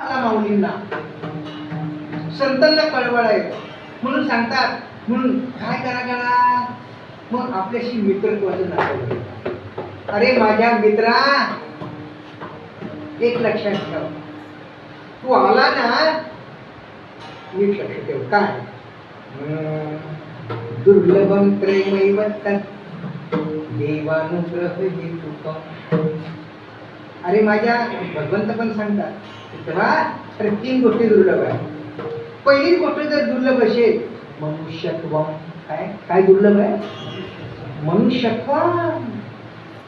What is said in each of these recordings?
माऊलींना. संतांना कळवळ आहे म्हणून सांगतात म्हणून काय करा करा? मग आपल्याशी मित्रत्वाचं नातं अरे माझ्या मित्रा एक लक्षात ठेव. तू आला ना नीट लक्ष ठेव. काय? हम्म, दुर्लभम त्रयमैवत्तन देवानुग्रह हेतुकम. अरे माझ्या भगवंत पण सांगतात तेव्हा तर तीन गोष्टी दुर्लभ आहे पहिली गोष्ट जर दुर्लभ असेल मनुष्यत्व. काय? काय दुर्लभ आहे? मनुष्यत्व.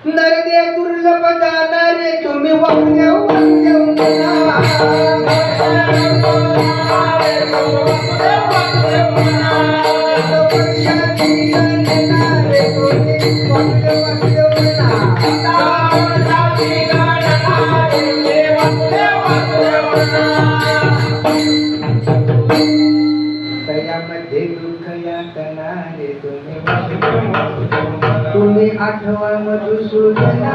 नरदे दुर्लभ जाणारे तुम्ही वाक्य तुम्ही तुम्ही आठवा मधुसूदना.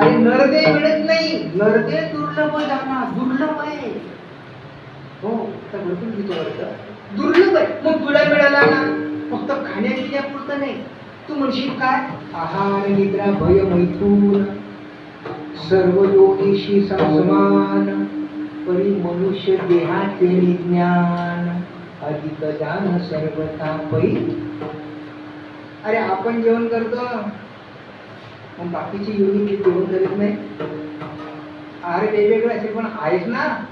अरे नरदे मिळत नाही. नरदे दुर्लभ जाणार दुर्लभ आहे. हो आता भरपूर घेतो वाटतं दुर्लभ आहे. मग तुला मिळाला ना? फक्त खाण्यापिण्यापुरतं नाही. तू म्हणशील काय? आहार निद्रा भय मैथून सर्व योगीशी समान. परी मनुष्य देहाचे ज्ञान. अधिक जान सर्वता पै. अरे आपण जेवण करतो. मग बाकीची युनिट जेवण करीत नाही. आहार वेगवेगळे असेल पण आहेच ना.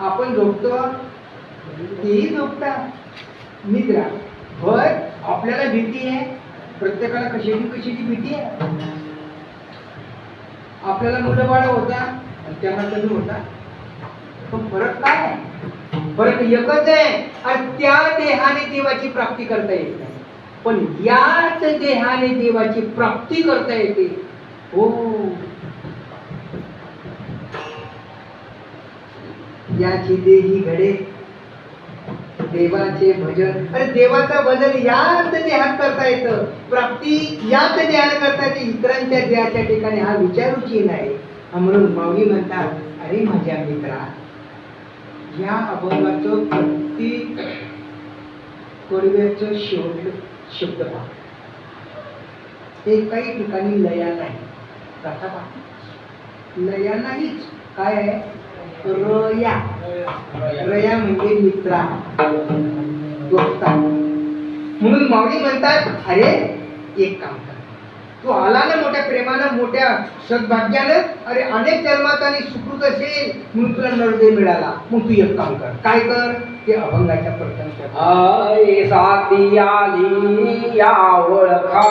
आपण झोपतो. तेही झोपतात निद्रा. भर. आपल्याला भीती आहे. प्रत्येकाला कशाची कशाची भीती आहे. आपल्याला मुलं बाळ होता आणि त्यांना कमी होता. पण फरक काय आहे? फरक एकच आहे आणि त्या देहाने देवाची प्राप्ती करता येत नाही. पण याच देहाने देवाची प्राप्ती करता येते. हो. याची देही घडे. देवाचे भजन. अरे देवाचं भजन याच देहात करता येतं. प्राप्ती याच देहात करता येते. इतरांच्या देहाच्या ठिकाणी हा विचारूची नाही. म्हणून माऊली म्हणतात अरे माझ्या मित्रा या अभंगाचं प्रत्येक कडव्याचं शेवट शब्द पहा. काही ठिकाणी लया नाही. कथा पहा. लया नाहीच. काय आहे? रया. रया म्हणजे मित्रा. दोस्ता म्हणून माऊली म्हणतात अरे एक काम तू आला ना मोठ्या प्रेमानं मोठ्या सद्भाग्यानं अरे अनेक जन्मात आणि सुकृत असेल म्हणून तुला नरदे मिळाला. मग तू एक काम कर. काय कर? ते अभंगाच्या प्रथम साती आली या ओळखा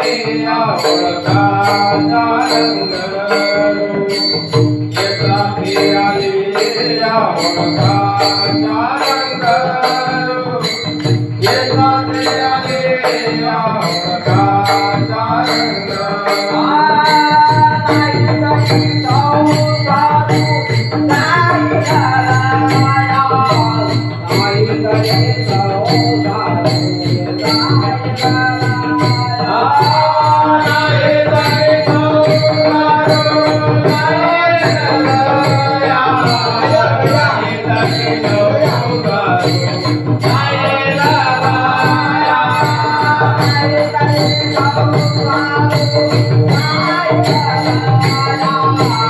आली या Oh, oh, oh, oh, oh,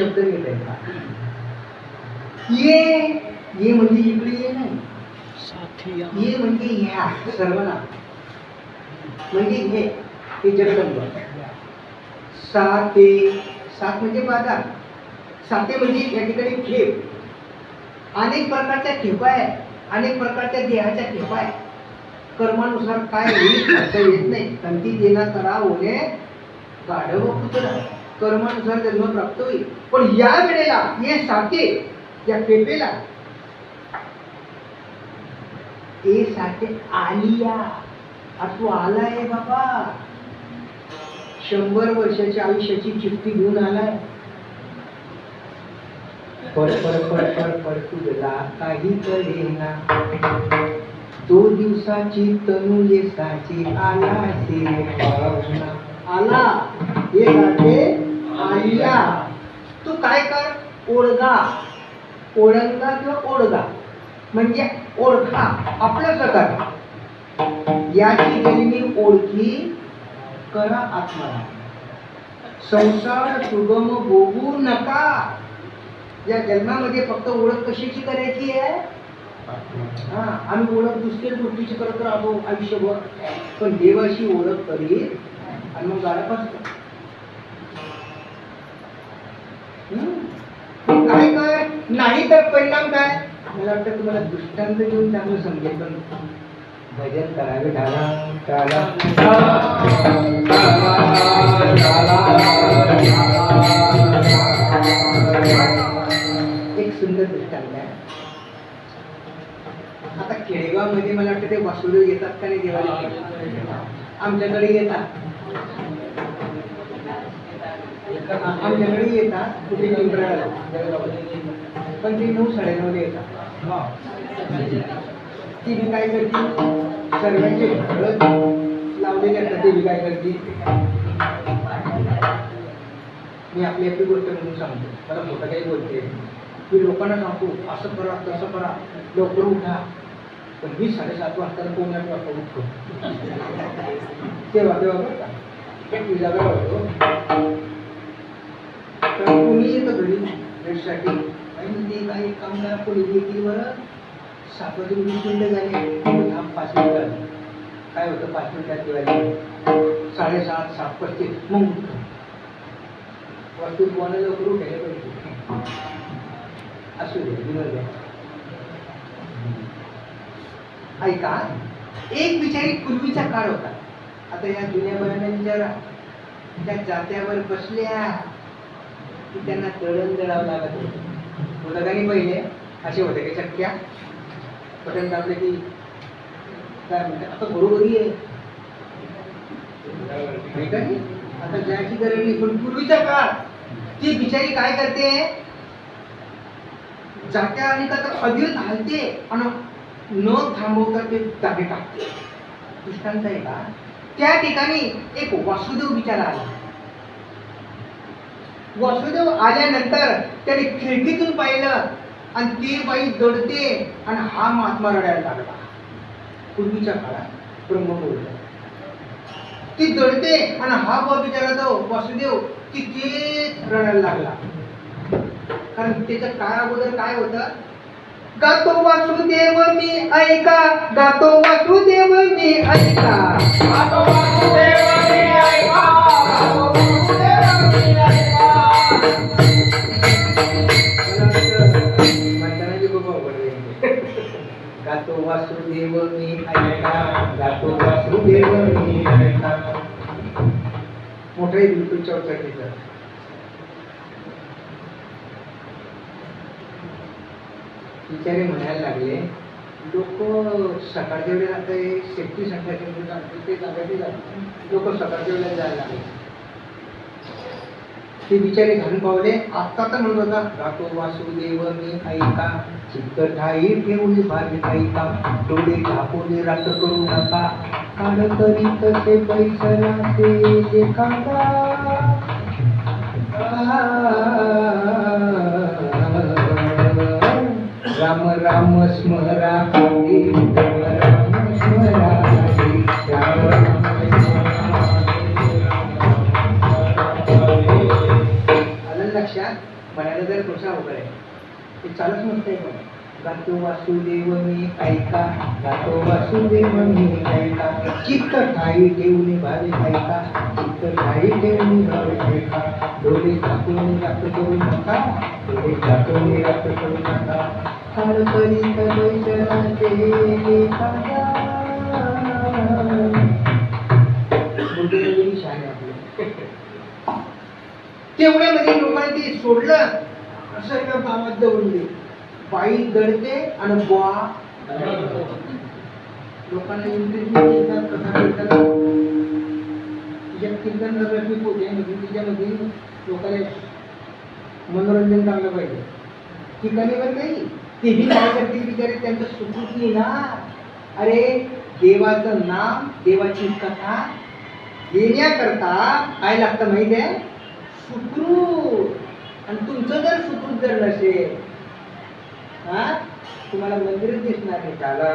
शब्द आहे ये ये म्हणजे इकडे ये नाही. ये. म्हणजे ह्या सर्वना म्हणजे हे हे जगदंब. साते सात म्हणजे बाजार साते म्हणजे या ठिकाणी खेप अनेक प्रकारच्या खेपा आहे. अनेक प्रकारच्या देहाच्या खेपा आहे. कर्मानुसार काय होईल येत नाही. कंठी देना करा होणे गाढव पुत्र कर्मानुसार जन्म प्राप्त होईल. पण या वेळेला हे साथे या पेपेला. ते साथे आलिया. तू आलाय बाबा. शंभर वर्षाच्या आयुष्याची चिठ्ठी घेऊन आलाय. पड पड पड पड पड तुझला काही करेना दो दिवसाची तनु येसाची आला से पाहुणा. आला. ये साथे तू काय कर? ओळगा. ओळंगा किंवा ओळगा. म्हणजे ओळखा. आपलं प्रकार. याची गेलेली ओळखी. करा आत्माला संसार सुगम भोगू नका. या जन्मामध्ये फक्त ओळख कशाची करायची आहे? हा आम्ही ओळख दुसऱ्या गोष्टीची करत राहतो आयुष्यभर. पण देवाशी ओळख करी आणि मग गाडा तर परिणाम काय? मला वाटतं तुम्हाला दृष्टांत देऊन चांगलं समजेल पण भजन करावे ढाला टाळा एक सुंदर दृष्टांत आहे. आता खेडेगावमध्ये मला वाटतं ते वासुदेव येतात का नाही देवाला? आमच्याकडे येतात. आमच्याकडे येतात कुठे पण ती नऊ साडेनऊ येतात ती बी काय करते? सर्वांचे हळद लावलेले असतात ती काय करते? मी आपली आपली गोष्ट म्हणून सांगतो. मला मोठं काही बोलते. मी लोकांना सांगतो असं करा तसं करा लवकर उठा. पण मी साडेसात वाजता कोण वाजता उठतो. तेव्हा तेव्हा बरं का? एक विजागा होतो. तर येतं घरी भेटसाठी आणि ते काही कामगार पोलीस कोणी येतील बरं झाले. थांब पाच मिनिटात काय होतं? पाच मिनिटात दिवाळी साडेसात सात पस्तीस. मग वस्तू कोणाला लवकर उठायला पाहिजे. असू दे दिवस ऐका एक बिचारी पूर्वीचा काळ होता. आता या जुन्या बऱ्याने विचारा. त्या जात्यावर बसल्या की त्यांना दळण दळावं लागत होतं. होतं पहिले असे होते की चक्क्या बटन दाबले की काय म्हणते आता बरोबरी आहे. का आता ज्याची गरज नाही पण पूर्वीचा काळ ती बिचारी काय करते जात्या आणि का तर अधीर घालते आणि न थांबवता ते जागे टाकते. दृष्टांत आहे का? त्या ठिकाणी एक वासुदेव बिचारा आला. वासुदेव आल्यानंतर त्याने खिडकीतून पाहिलं आणि ती बाई दडते आणि हा महात्मा रडायला लागला. पूर्वीच्या काळात ब्रह्म बोलला. ती दडते आणि हा बुवा बिचारा तो वासुदेव तिथेच रडायला लागला? कारण त्याच्या काय अगोदर काय होतं? गातो वासुदेव मी ऐका. गातो वासुदेव मी ऐका. गातो वासुदेव वासुदेव मी ऐका गातो वासुदेव मी ऐका. मोठे बिलकुल चौकटीचं बिचारे म्हणायला लागले लोक सकाळच्या वेळेला आता हे सेफ्टी संघटनेचे ते सांगायचे लोक सकाळच्या वेळेला जायला लागले. ते बिचारे घाण पावले. आत्ता तर म्हणत होता राखो वासुदेव मी ऐका. चिकट ठाई ठेवून भाजी ऐका. डोळे झाकून रात करू नका. काढ करीत ते पैसला ते जे काढा राम राम स्मरा म्हणायला जर थोडसा अवघड आहे ते चालत नसतंय पण. गातो वासुदेव मी ऐका गातो वासुदेव मी ऐका. चित्त ठाई ठेवून भावे ऐका चित्त ठाई ठेवून भावे ऐका. डोळे झाकून रात्र करू नका डोळे झाकून रात्र करू नका. काळ करीत बैसराचे एका तेवढ्यामध्ये लोकांनी ते सोडलं. असं एका गावात दौडले बाई दडते आणि बुवा लोकांना इंटरेस्ट देतात कथा तिच्या कीर्तन म्हणजे तिच्यामध्ये लोकांना मनोरंजन चांगलं पाहिजे. ठिकाणी पण नाही. तेही काय करतील बिचारे त्यांचं सुखरूप नाही ना अरे देवाचं नाम देवाची कथा येण्याकरता काय लागतं माहिती आहे? सुखरूप. आणि तुमचं जर सुखरूप जर नसेल हा तुम्हाला मंदिरच दिसणार नाही. झाला